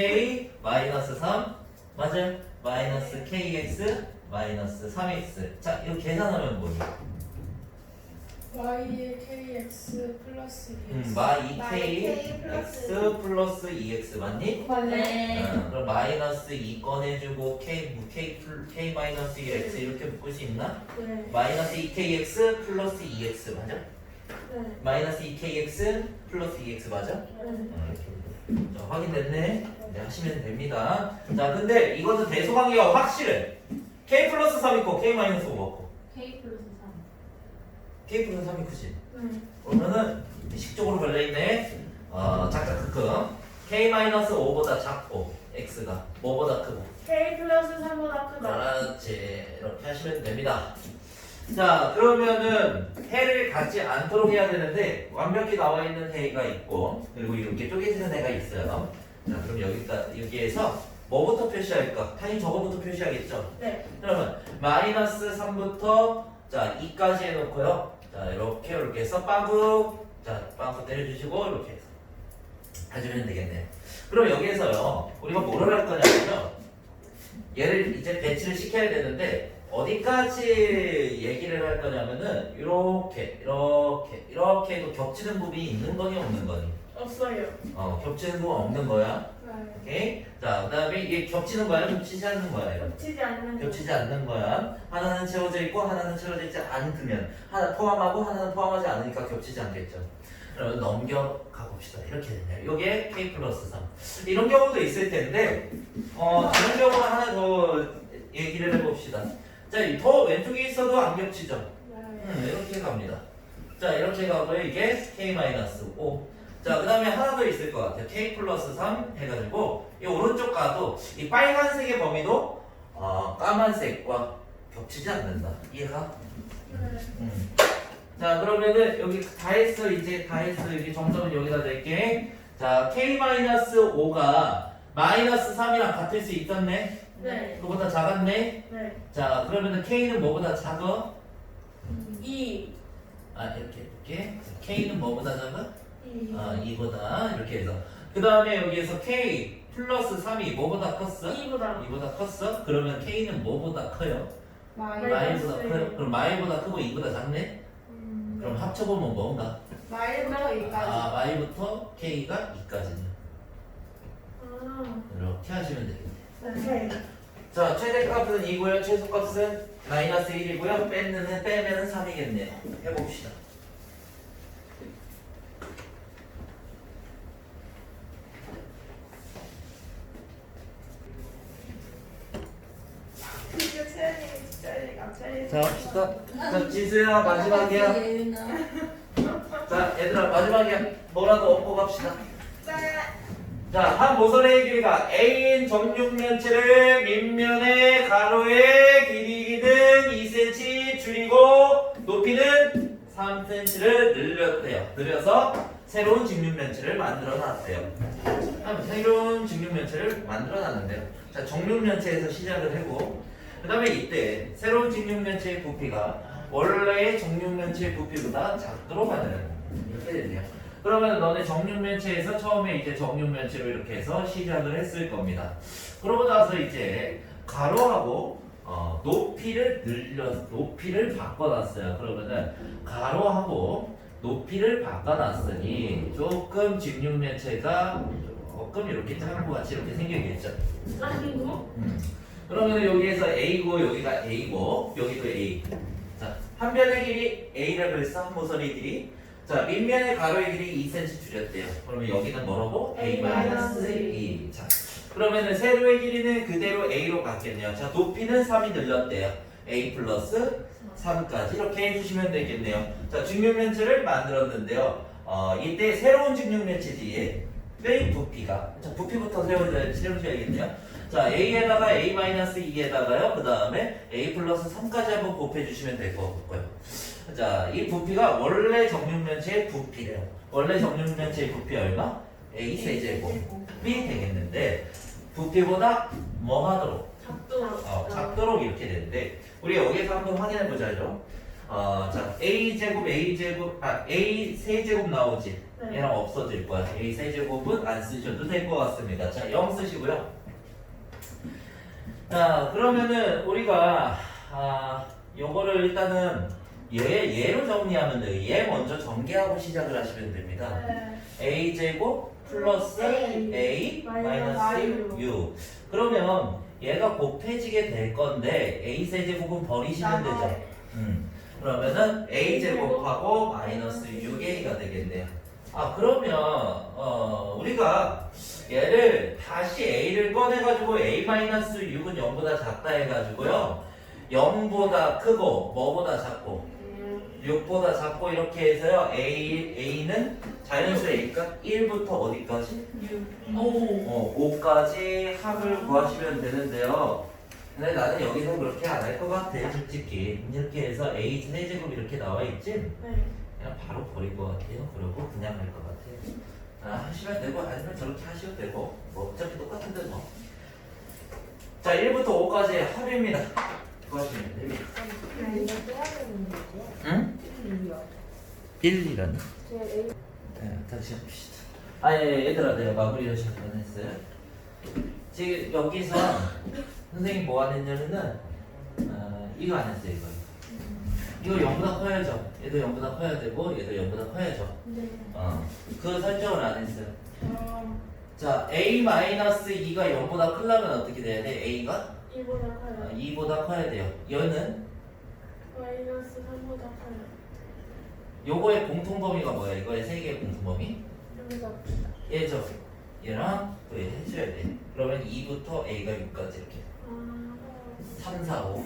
k 마이너스 3 맞아요? 마이너스 kx 마이너스 3x 자 이거 계산하면 뭐예요? y의 kx 플러스 음, 2x 마이 마이 k K 플러스 x 플러스 2x 맞니? 네. 어, 그럼 마이너스 2 꺼내주고 k 뭐 k 플 k 마이너스 1x 이렇게 묶을 수 있나? 네. 마이너스 2kx 플러스 2x 맞아? 네. 마이너스 2kx 플러스 2x 맞아? 네. 어, 이렇게. 자, 확인됐네. 네, 하시면 됩니다. 자, 근데 이거는 대소관계가 확실해. k 플러스 3 있고 k 마이너스 5 없고 K 플러스 3. k 플러스 3이 크지? 네. 그러면은 식적으로 걸려있네. 어, 작작 크크. k 마이너스 5보다 작고 x가 뭐보다 크고. K 플러스 3보다 크다. 그렇지. 이렇게 하시면 됩니다. 자, 그러면은 해를 갖지 않도록 해야 되는데 완벽히 나와 있는 해가 있고 그리고 이렇게 쪼개지는 해가 있어요. 자, 그럼 여기다 여기에서 뭐부터 표시할까? 당연히 저거부터 표시하겠죠. 네. 그러면 마이너스 3부터 자 2까지 해놓고요. 자 이렇게 이렇게 해서 빵꾸 자 빵꾸 때려주시고 이렇게 해서 해주면 되겠네요. 그럼 여기에서요 우리가 뭐를 할 거냐면요. 얘를 이제 배치를 시켜야 되는데 어디까지 얘기를 할 거냐면은 이렇게 이렇게 이렇게 해도 겹치는 부분이 있는 거니 없는 거니? 없어요. 어 겹치는 부분 없는 거야. 네. 오케이. 자 그다음에 이게 겹치는 거야, 겹치지 않는 거야. 이렇게. 겹치지 않는 거. 겹치지 않는 거야. 하나는 채워져 있고 하나는 채워져 있지 않으면 하나 포함하고 하나는 포함하지 않으니까 겹치지 않겠죠. 그러면 넘겨가 봅시다. 이렇게 되네요. 이게 k 플러스 3. 이런 경우도 있을 텐데 어, 다른 경우 하나 더 얘기를 해봅시다. 자, 이더 왼쪽에 있어도 안 겹치죠. 네. 음, 이렇게 갑니다. 자, 이렇게 가고요. 이게 k 마이너스 5. 자, 그 다음에 하나 더 있을 것 같아요. k 플러스 3 해가지고 이 오른쪽 가도 이 빨간색의 범위도 어, 까만색과 겹치지 않는다. 이해가? 음. 자, 그러면은 여기 다 했어. 이제 다 했어. 여기 정점은 여기다 낼게. 자, k 마이너스 5가 마이너스 3이랑 같을 수 있었네. 네. 그보다 작았네. 네. 자, 그러면은 k는 뭐보다 작아? 2. 아, 이렇게 이렇게. k는 뭐보다 작아? 2. 아, 2보다 이렇게 해서 그 다음에 여기에서 k 플러스 3이 뭐보다 컸어? 2보다. 2보다 컸어? 그러면 k는 뭐보다 커요? 마이 마이보다 일. 커요? 그럼 마이보다 크고 2보다 작네? 그럼 합쳐보면 뭔가? 마이부터 아, 2까지 마이부터 k가 2까지네요 아. 이렇게 하시면 되겠네요 네. 자, 최대값은 2고요. 최소값은 마이너스 1이고요. 빼면은, 빼면은 3이겠네요. 해봅시다. 드디어 채연이 진짜 감사해요. 자, 합시다. 자, 지수야 마지막이야. 자, 얘들아 마지막이야. 뭐라도 얻고 갑시다 자, 한 모서리의 길이가 A인 정육면체를 밑면의 가로의 길이는 2cm 줄이고 높이는 3cm를 늘렸대요. 늘려서 새로운 직육면체를 만들어 놨대요. 그럼 새로운 직육면체를 만들어 놨는데요. 자, 정육면체에서 시작을 하고 그 다음에 이때 새로운 직육면체의 부피가 원래의 정육면체의 부피보다 작도록 하는 이렇게 되네요. 그러면 너네 정육면체에서 처음에 이제 정육면체로 이렇게 해서 시작을 했을 겁니다. 그러고 나서 이제 가로하고 어, 높이를 늘려 높이를 바꿔놨어요. 그러면은 가로하고 높이를 바꿔놨으니 조금 직육면체가 조금 이렇게 것 같이 이렇게 생기겠죠. 음. 그러면 여기에서 A고 여기가 A고 여기도 A. 자, 한 변의 길이 A라고 했어 한 모서리 길이. 자, 밑면의 가로의 길이 2cm 줄였대요. 그러면 여기는 뭐라고? A 마이너스 2. 자, 그러면은 세로의 길이는 그대로 A로 갔겠네요. 자, 높이는 3이 늘렸대요. A 플러스 3까지 이렇게 해주시면 되겠네요. 자, 직육면체를 만들었는데요. 어, 이때 새로운 직육면체지에 뼈의 부피가 자, 부피부터 세워줘야, 세워줘야겠네요. 자, A에다가 A-2에다가요. 그 다음에 A 플러스 3까지 한번 곱해주시면 될 것 같고요. 자, 이 부피가 원래 정육면체의 부피래요. 원래 정육면체의 부피 얼마? A 세제곱이 되겠는데 부피보다 뭐 하도록? 작도. 어, 작도록 이렇게 되는데 우리 여기서 한번 확인해 보자죠. 어, 자, A 제곱 A 제곱 아 A 세 제곱 나오지. 네. 얘랑 없어질 거야. A 세제곱은 안 쓰셔도 될 것 같습니다. 자, 0 쓰시고요. 자, 그러면은 우리가 아, 요거를 일단은 얘 얘로 정리하면 돼요. 얘 먼저 전개하고 시작을 하시면 됩니다. 네. A 제곱 플러스 A A 마이너스 마이너스 6. 그러면 얘가 곱해지게 될 건데 A 세제곱은 버리시면 되죠. 음. 그러면은 A 제곱하고 마이너스 6A가 되겠네요. 아 그러면 어 우리가 얘를 다시 A를 꺼내가지고 A 마이너스 6은 0보다 작다 해가지고요. 0보다 크고 뭐보다 작고 6보다 작고 이렇게 해서요. A A는 자연수 A가 1부터 어디까지? 어, 5까지 합을 구하시면 되는데요. 근데 나는 여기서 그렇게 안 할 것 같아, 솔직히. 이렇게 해서 A 세제곱 이렇게 나와 있지? 네. 그냥 바로 버릴 것 같아요. 그리고 그냥 할 것 같아요. 아, 하시면 되고, 아니면 저렇게 하셔도 되고, 뭐, 어차피 똑같은데 뭐. 자, 1부터 5까지 합입니다. 구하시면 됩니다. 응? 1, 2라는? 네, 다시 합시다. 아, 예, 예, 얘들아, 내가 마무리를 잠깐 했어요. 지금 여기서 선생님 뭐안 했냐면은, 어, 이거 안 했어요, 이거. 이거 0보다 커야죠. 얘도 0보다 커야 되고, 얘도 0보다 커야죠. 네. 어, 그 설정을 안 했어요. 아, 자, a-2가 0보다 크려면 어떻게 돼야 돼? a가 이보다 어, 커요. 2보다 커야 돼요. 얘는 마이너스 3보다 커요. 요거의 공통 범위가 뭐야? 이거의 세 개의 공통 범위? 여기다. 얘죠. 얘랑 또 얘 해줘야 돼. 그러면 2부터 a가 6까지 이렇게. 아. 3, 4, 5.